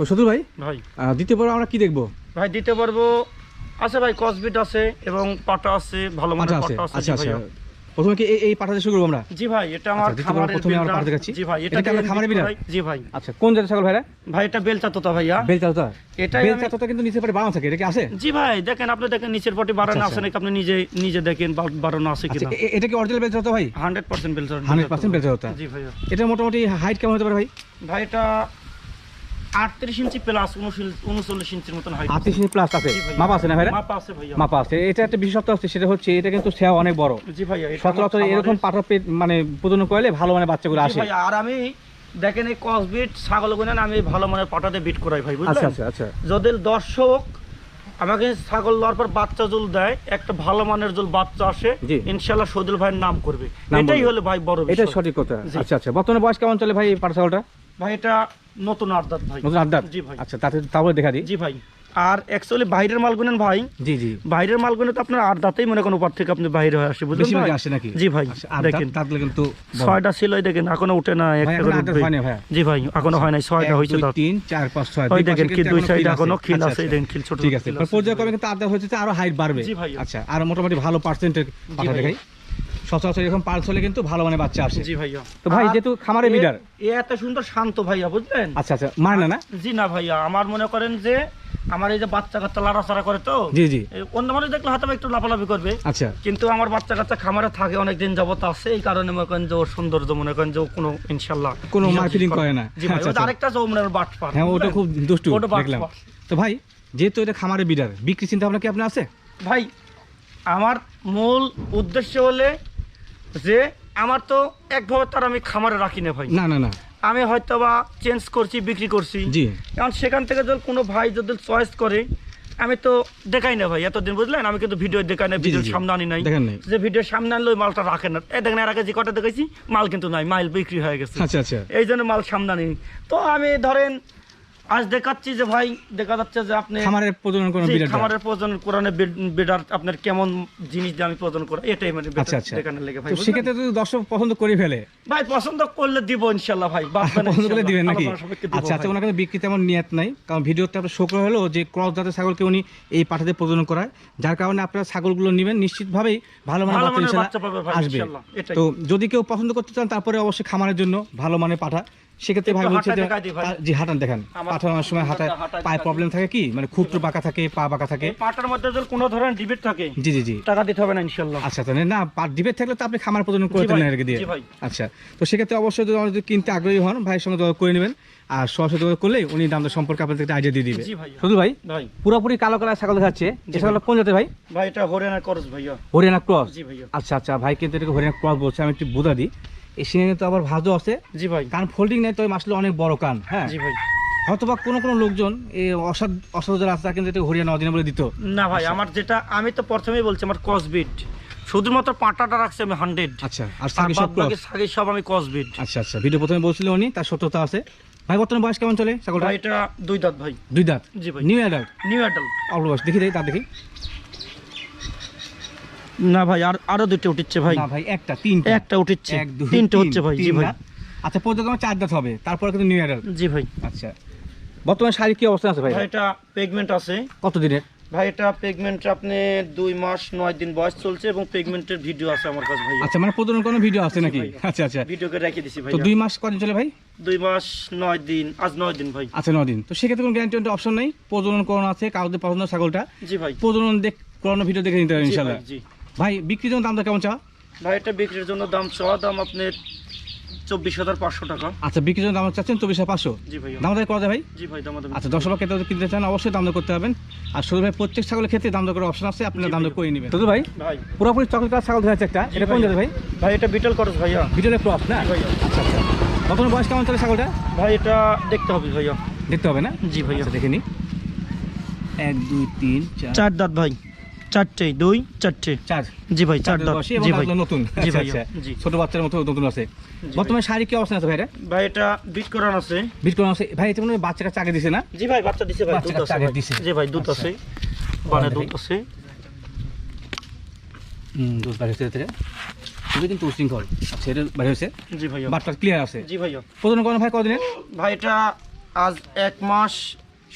তো সদুর ভাই? ভাই। দ্বিতীয় পর্ব আমরা কি দেখব? ভাই দিতে পারব আছে ভাই কসবিট আছে এবং পাটা আছে ভালো মানের আছে। পাটা আছে আচ্ছা আচ্ছা। প্রথমে কি এই- এই পাঠাতে শুরু করব আমরা? জি ভাই এটা আমার আচ্ছা, দ্বিতীয় খামারের প্রথমে আমরা। পাঠা দেখাচ্ছি। জি ভাই এটা দিয়ে আপনার খামারের বিড়াল? জি ভাই। আচ্ছা কোন জাতের ছাগল ভাইরা? ভাই এটা বেলচা তোতা ভাইয়া। বেলচাতা এটাই বেল আমি- চাততা কিন্তু নিচের পরে বানানো থাকে এটা কি আছে? জি ভাই দেখেন আপনি দেখেন নিচের পটি বাড়ানো আচ্ছা, আছে আচ্ছা। নাকি আপনি নিজে নিজে দেখেন বাড়ানো আছে কিনা। এটা কি অরিজিনাল বেলচাতা ভাই? হান্ড্রেড পার্সেন্ট বেলচা 100% বেলচাতা জি ভাইয়া। এটা মোটামুটি হাইট কেমন হতে পারে ভাই? ভাই এটা আটত্রিশ ইঞ্চি প্লাস উনচল্লিশ ইঞ্চির মতন আটত্রিশ প্লাস আছে। মাপা আছে না ভাইরা? মাপা আছে ভাইয়া। মাপা আছে। এটা একটা বিশেষত্ব আছে সেটা হচ্ছে এটা কিন্তু সেয়া অনেক বড়। জি ভাইয়া সচরাচর এরকম পাঠা পেট মানে করলে ভালো মানে বাচ্চাগুলো আসে। ভাইয়া, আর আমি দেখেন এই কসবিট ছাগল গুনেন আমি ভালো মানের পাটাতে বিট করাই ভাই আচ্ছা বুঝলেন? আচ্ছা আচ্ছা যদি দর্শক আমাকে ছাগল দেওয়ার পর বাচ্চা জুল দেয় একটা ভালো মানের জুল বাচ্চা আসে। ইনশাল্লাহ সদুল ভাইয়ের নাম করবে। এটাই হলো ভাই বড় এটা সঠিক কথা। আচ্ছা আচ্ছা। বর্তমানে বয়স কেমন চলে ভাই পাঠা ছাগলটা? ভাই এটা নতুন আর্দাত ভাই। নতুন আড্ডা জি ভাই। আচ্ছা তাতে তারপরে দেখা দিই। জি ভাই। আর অ্যাকচুয়ালি বাইরের মাল গুনেন ভাই। জি জি। বাইরের মাল গুনে তো আপনার আর্দাতেই মনে করেন উপর থেকে আপনি বাইরে হয়ে আসে বুঝলেন ভাই? আসে নাকি? জি ভাই আচ্ছা, দেখেন। দাঁতগুলো কিন্তু ছয়টা ছিল এই দেখেন এখনও উঠে না একটা এখনও করে উঠবে। ভাই। জি ভাই এখনও হয় নাই ছয়টা হয়েছে দাঁত তিন চার পাঁচ ছয় ওই দুই দেখেন কি দুই এখনও এখনও খিল আচ্ছা, আছে আচ্ছা। দেখেন খিল ছোট ঠিক আছে। পর্যায়ক্রমে কিন্তু আড্ডা হচ্ছে আরও হাইট বাড়বে। আচ্ছা আর মোটামুটি ভালো পাঠা ভাইয়া। দেখাই। সচরাচর এরকম পার্স হলে কিন্তু ভালো মানে বাচ্চা আসে। জি ভাইয়া। তো ভাই যেহেতু খামারে বিডার এ এত সুন্দর শান্ত ভাইয়া বুঝলেন? আচ্ছা আচ্ছা মানে না জি না ভাইয়া আমার মনে করেন যে আমার এই যে বাচ্চা কাচ্চা লাড়াচাড়া করে তো জি জি। অন্য মানুষ দেখলে হয়তো একটু লাফালাফি করবে। আচ্ছা। কিন্তু আমার বাচ্চা কাচ্চা খামারে থাকে অনেক দিন যাবত আছে এই কারণে মনে করেন যে ওর সৌন্দর্য মনে করেন যে ও কোনো ইনশাল্লাহ কোনো marketing করে। না। জি ভাই আচ্ছা, আচ্ছা। আরেকটা যে মনে হ্যাঁ ওটা খুব দুষ্টু ওটা দেখলাম। তো ভাই যেহেতু এটা খামারে বিডার বিক্রি চিন্তা ভাবনা কি আপনার আছে? ভাই আমার মূল উদ্দেশ্য হলে যে আমার তো একভাবে তার আমি খামারে রাখি না ভাই। না না না। আমি হয়তো বা চেঞ্জ করছি বিক্রি করছি। জি। কারণ সেখান থেকে যদি কোনো ভাই যদি চয়েস করে আমি তো দেখাই না ভাই এতদিন বুঝলেন? আমি কিন্তু ভিডিও দেখাই না ভিডিও সামনে আনি নাই। যে ভিডিও সামনে আনলে ওই মালটা রাখে না। এই দেখেন এর আগে যে কটা দেখেছি মাল কিন্তু নাই মাল বিক্রি হয়ে গেছে। আচ্ছা আচ্ছা। এই জন্য মাল সামনে আনি তো আমি ধরেন আজ দেখাচ্ছি যে ভাই দেখা যাচ্ছে যে আপনি খামারের প্রজনন কোনো জি, বিডার খামারের প্রয়োজন কোরআনে বেডার আপনার কেমন জিনিস দিয়ে আমি প্রয়োজন করি এটাই মানে আচ্ছা আচ্ছা দেখানোর লেগে ভাই তো? সেক্ষেত্রে যদি দর্শক পছন্দ করে ফেলে ভাই পছন্দ করলে দিব ইনশাল্লাহ ভাই বাদ দেন পছন্দ করে দিবেন নাকি আচ্ছা আচ্ছা। ওনার কাছে বিক্রি তেমন নিয়ত নাই কারণ ভিডিওতে আপনার শোক হলো যে ক্রস জাতের ছাগলকে উনি এই পাঠাতে প্রজনন করায় যার কারণে আপনারা ছাগলগুলো নেবেন নিশ্চিতভাবেই ভালো মানের ভালো বাচ্চা আসবে। তো যদি কেউ পছন্দ করতে চান তারপরে অবশ্যই খামারের জন্য ভালো মানের পাঠা সেক্ষেত্রে ভাই বলছে যে জি হাঁটান দেখান। আমার পাঠা অনেক সময় হাঁটায় পায়ে প্রবলেম থাকে কি? মানে খুব বাঁকা থাকে পা বাঁকা থাকে। পাটার মধ্যে যদি কোনো ধরনের ডিবেট থাকে জি জি জি। টাকা দিতে হবে না ইনশাল্লাহ আচ্ছা তাহলে না পাট ডিবেট থাকলে তো আপনি খামার প্রজনন করে দেন ভাই, এর দিয়ে। আচ্ছা তো সেক্ষেত্রে অবশ্যই যদি আমাদের কিনতে আগ্রহী হন ভাইয়ের সঙ্গে যোগাযোগ করে নেবেন। আর সরাসরি যোগাযোগ করলে উনি দামটা সম্পর্কে আপনাদের একটা আইডিয়া দিয়ে দিবে। জি ভাই। শুধু ভাই ভাই। পুরোপুরি কালো কালার ছাগল দেখাচ্ছে যে ছাগল কোন জাতের ভাই? ভাই এটা হরিয়ানা করস ভাইয়া। হরিয়ানা ক্রস? জি ভাইয়া। আচ্ছা আচ্ছা ভাই কিন্তু এটাকে হরিয়ানা ক্রস বলছে আমি একটু বোঝা দিই। এই সিনে তো আবার ভাজও আছে। জি ভাই। কান ফোল্ডিং নেই তো আসলে অনেক বড় কান হ্যাঁ? জি ভাই। হয়তো বা কোনো কোনো লোকজন এই অসাধ অসাধু রাস্তা কিন্তু এটা হরিয়ানা অধীনে বলে দিত। না ভাই আমার যেটা আমি তো প্রথমেই বলছি আমার কসবিট শুধুমাত্র পাটাটা রাখছি আমি হান্ড্রেড আচ্ছা আর সব সাগে সব আমি কসবিট আচ্ছা আচ্ছা ভিডিও প্রথমে বলছিল উনি তার সত্যতা আছে। ভাই বর্তমানে বয়স কেমন চলে ছাগলটা? এটা দুই দাঁত ভাই। দুই দাঁত? জি ভাই। নিউ অ্যাডাল্ট নিউ অ্যাডাল অল্প বয়স দেখি দেই তার দেখি। না ভাই আর আরও দুটো উঠিচ্ছে ভাই। না ভাই একটা তিনটা। একটা দুই তিনটে হচ্ছে ভাই জি ভাই। আচ্ছা পর্যন্ত চার দাঁত হবে তারপরে কিন্তু নিউ অ্যাডাল্ট জি ভাই। আচ্ছা বর্তমানে শারীরিক কি অবস্থা আছে ভাই? ভাই এটা পেগমেন্ট আছে। কত দিনের ভাই এটা পেগমেন্ট আপনি দুই মাস নয় দিন বয়স চলছে এবং পেগমেন্টের ভিডিও আছে আমার কাছে ভাই। আচ্ছা মানে কোনো ভিডিও আছে নাকি। আচ্ছা আচ্ছা। ভিডিওকে রেখে দিছি ভাই। তো দুই মাস কদিন চলে ভাই? দুই মাস নয় দিন আজ নয় দিন ভাই। আচ্ছা নদিন তো সেক্ষেত্রে কোনো গ্যারান্টি অপশন নেই? প্রজনন করানো আছে? কাগজে পছন্দ ছাগলটা? জি ভাই। প্রজনন দেখ করানো ভিডিও দেখে নিতে হবে ইনশাল্লাহ জি। ভাই বিক্রির জন্য দামটা কেমন চা? ভাই এটা বিক্রির জন্য দাম চাওয়া দাম আপনার চব্বিশ হাজার পাঁচশো টাকা। আচ্ছা বিক্রির জন্য দাম চাচ্ছেন চব্বিশ হাজার পাঁচশো? জি ভাই দাম দাম করা যায় ভাই? জি ভাই দাম দাম আচ্ছা দশ টাকা কেটে কিনতে চান অবশ্যই দাম দর করতে হবেন আর শুধু ভাই প্রত্যেক ছাগলের ক্ষেত্রে দাম করার অপশন আছে আপনারা দাম করে নেবেন। ভাই ভাই। পুরোপুরি চকলেট ছাগল যাচ্ছে একটা এটা কোন। ভাই। ভাই? এটা বিটল করস ভাইয়া। ভিডিওর ক্রস না? ভাইয়া। আচ্ছা আচ্ছা। বয়স কেমন চলে ছাগলটা? ভাই এটা দেখতে হবে ভাইয়া। দেখতে হবে না? জি ভাইয়া। আচ্ছা দেখে নি। এক দুই তিন চার। চার দাঁত ভাই। চারটে দুই চারটে। চার। জি ভাই চার এবং জি ভাই। নতুন। জি আচ্ছা ভাইয়া, আচ্ছা। জি। ছোট বাচ্চার মতো নতুন আছে। বর্তমানে শারীরিক কি অবস্থা আছে ভাইরা ভাই এটা বিট করান আছে। বিট কোন আছে। ভাই এটা মনে হয় বাচ্চাটা চাকে দিছে না? জি ভাই বাচ্চা দিছে ভাই দুধ আছে। জি ভাই দুধ আচ্ছা। আছে। দেখি। দুধ আছে। হুম দুধ বাড়ি হচ্ছে এতে কিন্তু উশৃঙ্খল। আচ্ছা এটা হয়েছে। জি ক্লিয়ার আছে। করানো ভাই কদিনের? ভাই এটা আজ এক মাস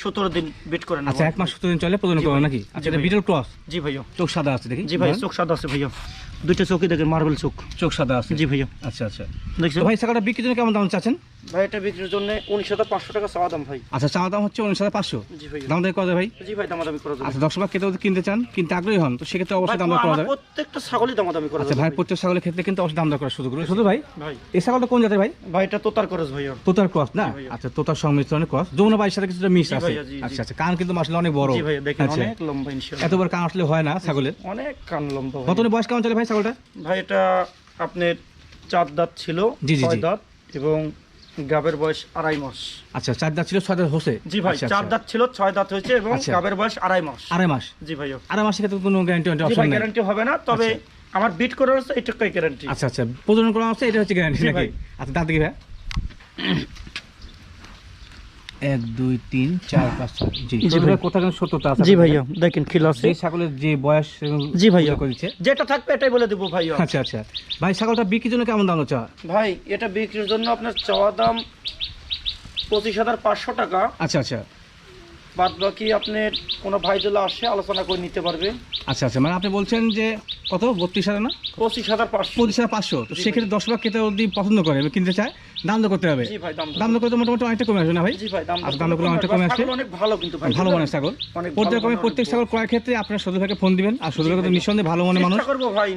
সতেরো দিন বিট করে না আচ্ছা এক মাস সতেরো দিন চলে প্রজনন করে নাকি? আচ্ছা জি এটা। বিটল ক্রস জি ভাইয়া চোখ সাদা আছে দেখি। জি ভাই চোখ সাদা আছে ভাইয়া দুইটা চোখই দেখেন মার্বেল চোখ। চোখ সাদা আছে। জি ভাইয়া। আচ্ছা আচ্ছা। দেখছেন? ভাই ছাগলটা বিক্রির জন্য কেমন দাম চাচ্ছেন? ভাই এটা বিক্রির জন্য উনিশ হাজার পাঁচশো টাকা চাওয়া দাম ভাই। আচ্ছা চাওয়া দাম হচ্ছে উনিশ হাজার পাঁচশো? দাম দেয় কত ভাই? জি ভাই দামাদামি করা যাবে। আচ্ছা দর্শক কেটে যদি কিনতে চান কিনতে আগ্রহী হন তো সেক্ষেত্রে অবশ্যই দাম করা যাবে। প্রত্যেকটা ছাগলই দামাদামি করা আচ্ছা ভাই প্রত্যেক ছাগলের ক্ষেত্রে কিন্তু অবশ্যই দাম দর করা শুরু করবে শুধু ভাই? ভাই। এই ছাগলটা কোন জাতের ভাই? ভাই এটা তোতার খরচ ভাইয়া। তোতার ক্রস না? আচ্ছা তোতার সংমিশ্রণের ক্রস। যমুনা ভাইয়ের সাথে কিছুটা জি আছে। আচ্ছা আচ্ছা কান কিন্তু মাসলে অনেক বড়। জি ভাইয়া দেখেন আচ্ছা। অনেক লম্বা ইনশাআল্লাহ। এত বড় কান আসলে হয় না ছাগলের? অনেক কান লম্বা ভাই। বর্তমানে বয়স কেমন চলে ভাই ছাগলটা ভাই এটা আপনার চার দাঁত ছিল ছয় দাঁত এবং গাবের বয়স আড়াই মাস। আচ্ছা চার দাঁত ছিল ছয় দাঁত হোসে জি ভাই আচ্ছা, চার আচ্ছা। দাঁত ছিল ছয় দাঁত হয়েছে এবং আচ্ছা। গাবের বয়স আড়াই মাস। আড়াই মাস? জি ভাইয়া আড়াই মাসের ক্ষেত্রে কোনো গ্যারান্টি অপশন গ্যারান্টি হবে না তবে আমার বিট করার হচ্ছে এটুকুই গ্যারান্টি আচ্ছা আচ্ছা প্রজনন করা হচ্ছে এটা হচ্ছে গ্যারান্টি নাকি ভাই। আচ্ছা দাঁত দেখি ভাই। এক দুই তিন চার পাঁচ ছয়। জি জি ছোট ভাই। ভাই কোথাও কিন্তু সত্যতা আছে জি ভাইয়া দেখেন খিল আছে ছাগলের যে বয়স জি ভাইয়া। উল্লেখ যেটা থাকবে এটাই বলে দেবো ভাইয়া। আচ্ছা আচ্ছা। ভাই ছাগলটা বিক্রির জন্য কেমন দাম চা ভাই এটা বিক্রির জন্য আপনার চাওয়া দাম পঁচিশ হাজার পাঁচশো টাকা। আচ্ছা আচ্ছা। বাদ বাকি আপনার কোনো ভাই যদি আসে আলোচনা করে নিতে পারবে। আচ্ছা আচ্ছা মানে আপনি বলছেন যে কত? বত্রিশ হাজার না? পঁচিশ হাজার পাঁচশো। পঁচিশ হাজার পাঁচশো। তো সেক্ষেত্রে দশ টাকা কেটে যদি পছন্দ করে কিনতে চায় দাম দর করতে হবে। দাম দর করতে মোটামুটি অনেকটা কমে আসবে না ভাই? ভাই দাম আচ্ছা, দর করলে অনেকটা কমে আসে। ছাগল অনেক ভালো কিন্তু ভালো মানের ছাগল। পর্যায়ক্রমে মানের, প্রত্যেক ছাগল ক্রয়ের ক্ষেত্রে আপনার সদর ভাইকে ফোন দিবেন আর সদর ভাই কিন্তু নিঃসন্দেহে ভালো মনের মানুষ।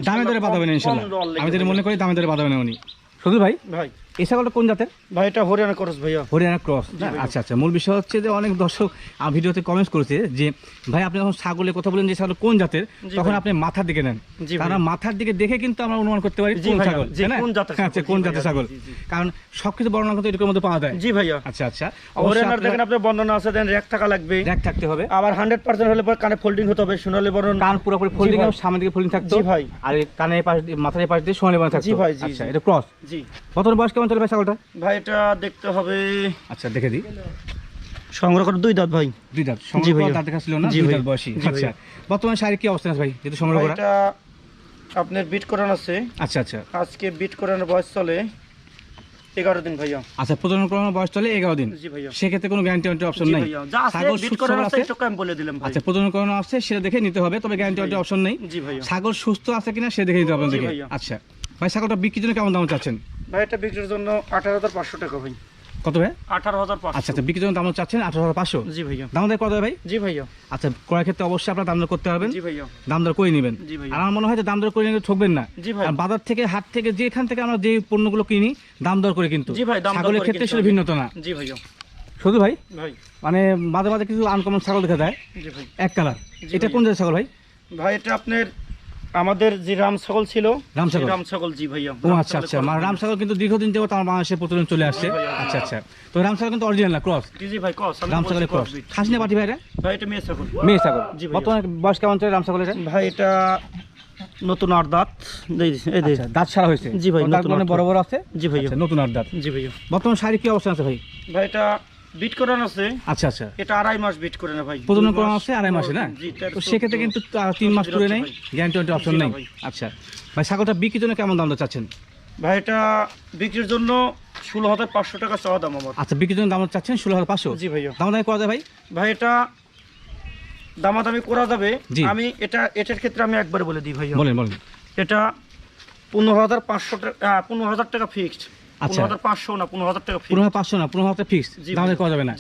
দামে দরে বাঁধাবে না ইনশাল্লাহ। আমি যেটা মনে করি দামে দরে বাঁধাবে না উনি। সদর ভাই? ভাই। ছাগলটা কোন জাতের? ভাই এটা হরিয়ানা খরচ ভাইয়া। হরিয়ানা ক্রস। আচ্ছা আচ্ছা। মূল বিষয় হচ্ছে যে অনেক দর্শক ভিডিওতে কমেন্টস করেছে যে ভাই আপনি যখন ছাগলের কথা বলেন যে ছাগল কোন জাতের? তখন আপনি মাথার দিকে নেন। কারণ মাথার দিকে দেখে কিন্তু আমরা অনুমান করতে পারি কোন ছাগল কোন জাতের আচ্ছা কোন জাতের ছাগল। কারণ সবকিছু বর্ণনা কিন্তু এরকম মধ্যে পাওয়া যায়। জি ভাইয়া। আচ্ছা আচ্ছা। হরিয়ানার দেখেন আপনার বর্ণনা আছে দেন র্যাক টাকা লাগবে। র্যাক থাকতে হবে। আবার হান্ড্রেড পার্সেন্ট হলে পর কানে ফোল্ডিং হতে হবে সোনালি বরণ। কান পুরোপুরি ফোল্ডিং। এবং সামনের দিকে ফোল্ডিং থাকতো। জি ভাই। আর কানের পাশ মাথার পাশ দিয়ে সোনালি বানা থাকতো। জি ভাই, জি, আচ্ছা এটা ক্রস জি। বর্তমান বয়স কেমন চলে ভাই ছাগলটা? ভাই এটা দেখতে হবে। আচ্ছা দেখে দিই। সংগ্রহ করে দুই দাঁত ভাই। দুই দাঁত। সংগ্রহ করা দাঁত দেখা ছিল না দুই দাঁত বয়সী। আচ্ছা বর্তমানে শারীরিক কি অবস্থা আছে ভাই? যেহেতু সংগ্রহ করা। এটা আপনার বিট করানো আছে। আচ্ছা আচ্ছা। আজকে বিট করানোর বয়স চলে এগারো দিন ভাইয়া। আচ্ছা প্রজনন করানোর বয়স চলে এগারো দিন। সেক্ষেত্রে কোনো গ্যারান্টি অপশন নেই। বলে দিলাম আচ্ছা প্রজনন করানো আছে সেটা দেখে নিতে হবে তবে গ্যারান্টি অপশন নেই। ছাগল সুস্থ আছে কিনা সে দেখে নিতে হবে আপনাদেরকে। আচ্ছা। ভাই ছাগলটা বিক্রির জন্য কেমন দাম চাচ্ছেন? ভাই এটা বিক্রির জন্য আঠারো হাজার পাঁচশো টাকা ভাই। কত ভাই? আঠারো হাজার আচ্ছা আচ্ছা বিক্রির জন্য দাম চাচ্ছেন আঠারো হাজার পাঁচশো? জি ভাইয়া। দাম দেয় কত ভাই? জি ভাইয়া। আচ্ছা ক্রয়ের ক্ষেত্রে অবশ্যই আপনার দাম দর করতে পারবেন জি ভাইয়া। দাম দর করে নেবেন। জি ভাইয়া। আমার মনে হয় যে দাম দর করে নিলে ঠকবেন না। জি ভাই আর বাজার থেকে হাট থেকে যেখান থেকে আমরা যে পণ্যগুলো কিনি দাম দর করে কিন্তু। জি ভাই, দাম ছাগলের ক্ষেত্রে সেটা ভিন্নতা না। জি ভাইয়া। শুধু ভাই? ভাই। মানে মাঝে মাঝে কিছু আনকমন ছাগল দেখা যায়। জি ভাই। এক কালার এটা কোন জাতের ছাগল ভাই? ভাই এটা আপনার আমাদের যে রাম ছাগল ছিল রাম ছাগল? রাম ছাগল জি ভাইয়া। ও আচ্ছা আচ্ছা। মানে রাম ছাগল কিন্তু দীর্ঘদিন যাবত আমার বাংলাদেশে প্রচলন চলে আসছে। আচ্ছা আচ্ছা। তো রাম ছাগল কিন্তু অরিজিনাল না ক্রস জি জি ভাই আমি রাম ছাগলের ক্রস। খাসি না পাটি ভাইরা? ভাই এটা মেয়ে ছাগল। মেয়ে ছাগল। জি। বর্তমানে বয়স কেমন চলে রাম ছাগলের? ভাই এটা নতুন আর দাঁত। এই। আচ্ছা, দাঁত সারা হয়েছে। জি ভাই, নতুন মানে বড় বড় আছে? জি ভাইয়া। আচ্ছা, নতুন আর দাঁত। জি ভাইয়া। বর্তমান শাড়ি কি অবস্থা আছে ভাই? ভাই এটা বিট করানো আছে। আচ্ছা আচ্ছা। এটা আড়াই মাস বিট করে না ভাই প্রজনন করা মাস, আছে আড়াই মাসে না? তো সেক্ষেত্রে কিন্তু তিন মাস পুরে নেই? গ্যারান্টি ওয়ারেন্টি অপশন নেই? ভাই। আচ্ছা। ভাই ছাগলটা বিক্রির জন্য কেমন দাম চাচ্ছেন? ভাই এটা বিক্রির জন্য ষোলো হাজার পাঁচশো টাকা চাওয়া দাম আমার। আচ্ছা বিক্রির জন্য দাম চাচ্ছেন ষোলো হাজার পাঁচশো? জি ভাইয়া। দাম দাম করা যায় ভাই? ভাই এটা দামাদামি করা যাবে। আমি এটা এটার ক্ষেত্রে আমি একবার বলে দিই ভাইয়া। বলেন বলেন। এটা পনেরো হাজার পাঁচশো টাকা পনেরো হাজার টাকা ফিক্সড আচ্ছা। পাঁচশো না পনেরো হাজার টাকা পনেরো পাঁচশো না পনেরো হাজার ফিক্স জি করা যাবে না।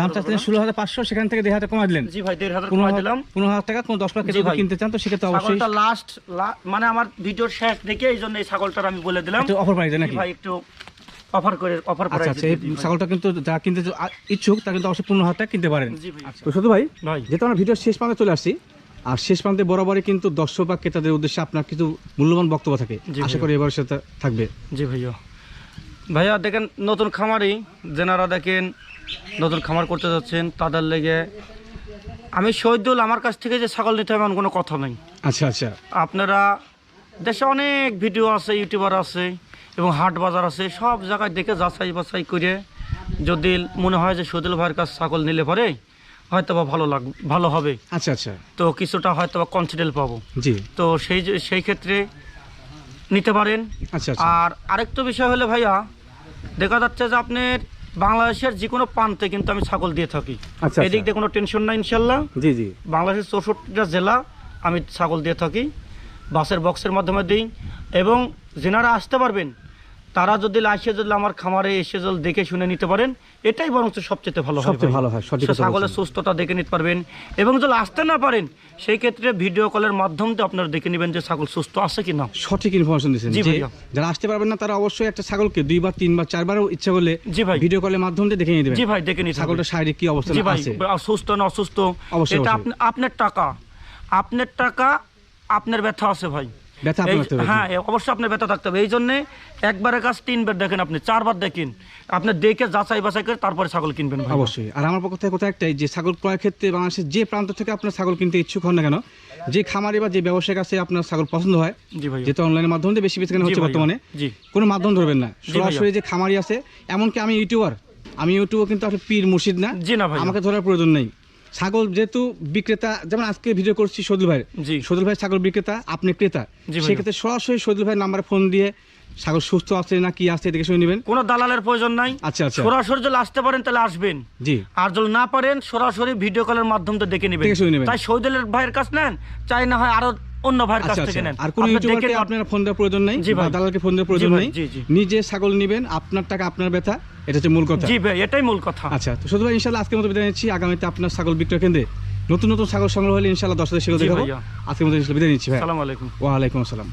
দাম করা চাচ্ছেন যাবে না। ষোলো হাজার পাঁচশো সেখান থেকে দেড় হাজার কমা দিলেন। জি ভাই দেড় হাজার পনেরো দিলাম। পনেরো হাজার টাকা কোনো দশ টাকা জি কিনতে চান তো সেক্ষেত্রে অবশ্যই লাস্ট মানে আমার ভিডিওর শেষ দেখে এই জন্য এই ছাগলটার আমি বলে দিলাম। অফার প্রাইজে নাকি? ভাই একটু অফার করে অফার আচ্ছা আচ্ছা এই ছাগলটা কিন্তু যারা কিনতে ইচ্ছুক তারা কিন্তু অবশ্যই পনেরো হাজার টাকা কিনতে পারেন। তো শুধু ভাই যেহেতু আমরা ভিডিওর শেষ প্রান্তে চলে আসছি আর শেষ প্রান্তে বরাবরই কিন্তু দর্শক বা ক্রেতাদের উদ্দেশ্যে আপনার কিছু মূল্যবান বক্তব্য থাকে। আশা করি এবার সেটা থাকবে। জি ভাইয়া। ভাইয়া দেখেন নতুন খামারি যেনারা দেখেন নতুন খামার করতে যাচ্ছেন তাদের লেগে আমি শহীদুল আমার কাছ থেকে যে ছাগল নিতে হবে এমন কোনো কথা নেই। আচ্ছা আচ্ছা। আপনারা দেশে অনেক ভিডিও আছে ইউটিউবার আছে এবং হাট বাজার আছে সব জায়গায় দেখে যাচাই বাছাই করে যদি মনে হয় যে শহীদুল ভাইয়ের কাছে ছাগল নিলে পরে হয়তো বা ভালো লাগ ভালো হবে। আচ্ছা আচ্ছা। তো কিছুটা হয়তো বা কনফিডেন্ট পাবো। জি। তো সেই যে- সেই ক্ষেত্রে নিতে পারেন। আচ্ছা আচ্ছা। আর আরেকটা বিষয় হলে ভাইয়া দেখা যাচ্ছে যে আপনার বাংলাদেশের যে কোনো প্রান্তে কিন্তু আমি ছাগল দিয়ে থাকি। আচ্ছা, এদিক আচ্ছা। দিয়ে কোনো টেনশন নাই ইনশাল্লাহ। জি জি। বাংলাদেশের চৌষট্টিটা জেলা আমি ছাগল দিয়ে থাকি। বাসের বক্সের মাধ্যমে দিই এবং যেনারা আসতে পারবেন তারা যদি আসে যদি আমার খামারে এসে যদি দেখে শুনে নিতে পারেন এটাই বরঞ্চ সবচেয়ে ভালো সবচেয়ে ভালো হয়, সঠিক ছাগলের সুস্থতা দেখে নিতে পারবেন এবং যদি আসতে না পারেন সেই ক্ষেত্রে ভিডিও কলের মাধ্যমে আপনারা দেখে নেবেন যে ছাগল সুস্থ আছে কি না সঠিক ইনফরমেশন দিচ্ছেন যারা আসতে পারবেন না তারা অবশ্যই একটা ছাগলকে দুইবার তিনবার চারবারও ইচ্ছা করলে জি ভাই। ভিডিও কলের মাধ্যমে দেখে দেবেন জি ভাই দেখে নিতে হবে। ছাগলটা শারীরিক কি অবস্থা জি ভাই অসুস্থ না অসুস্থ এটা আপনার টাকা আপনার টাকা আপনার ব্যথা আছে ভাই। ব্যথা। হ্যাঁ অবশ্যই আপনার ব্যথা থাকতে হবে। এই জন্যে একবারের কাজ তিনবার দেখেন আপনি চারবার দেখেন। আপনি দেখে যাচাই বাছাই করে তারপরে ছাগল কিনবেন অবশ্যই। আর আমার পক্ষ থেকে কথা একটাই যে ছাগল ক্রয়ের ক্ষেত্রে বাংলাদেশের যে প্রান্ত থেকে আপনার ছাগল কিনতে ইচ্ছুক হন না কেন যে খামারি বা যে ব্যবসায়ীর কাছে আপনার ছাগল পছন্দ হয় যেহেতু অনলাইনের মাধ্যমে দিয়ে বেশি বেশি কেনা হচ্ছে বর্তমানে কোনো মাধ্যম ধরবেন না। সরাসরি যে খামারি আছে এমনকি আমি ইউটিউবার আমি ইউটিউবার কিন্তু একটা পীর মুর্শিদ না। জি না আমাকে ধরার প্রয়োজন নেই। ছাগল যেহেতু বিক্রেতা যেমন আজকে ভিডিও করছি সদুল ভাই। সদুল ভাই ছাগল বিক্রেতা আপনি ক্রেতা। সেক্ষেত্রে সরাসরি সদুল ভাই নাম্বারে ফোন দিয়ে ছাগল সুস্থ আছে না কি আছে দেখে শুনে নেবেন। কোনো দালালের প্রয়োজন নাই। আচ্ছা আচ্ছা। সরাসরি যদি আসতে পারেন তাহলে আসবেন। জি। আর যদি না পারেন সরাসরি ভিডিও কলের মাধ্যমে দেখে নেবেন। তাই সৌদিলের ভাইয়ের কাছ নেন চাই না হয় আরও অন্য ভাইয়ের কাছ আচ্ছা থেকে আচ্ছা। নেন। আর কোন ইউটিউবারকে আপনার ফোন দেওয়ার প্রয়োজন নাই? বা দালালকে ফোন দেওয়ার প্রয়োজন নেই। নিজে ছাগল নেবেন আপনার টাকা আপনার ব্যথা এটা হচ্ছে মূল কথা। জি ভাই এটাই মূল কথা। আচ্ছা তো শুধু ভাই ইনশাল্লাহ আজকের মতো বিদায় নিচ্ছি। আগামীতে আপনার ছাগল বিক্রয় কেন্দ্রে নতুন নতুন ছাগল সংগ্রহ হলে ইনশাল্লাহ দশ হাজার সেগুলো দেখাবো। আজকের মতো বিদায় নিচ্ছি ভাই। আসসালামু আলাইকুম। ওয়ালাইকুম আসসালাম।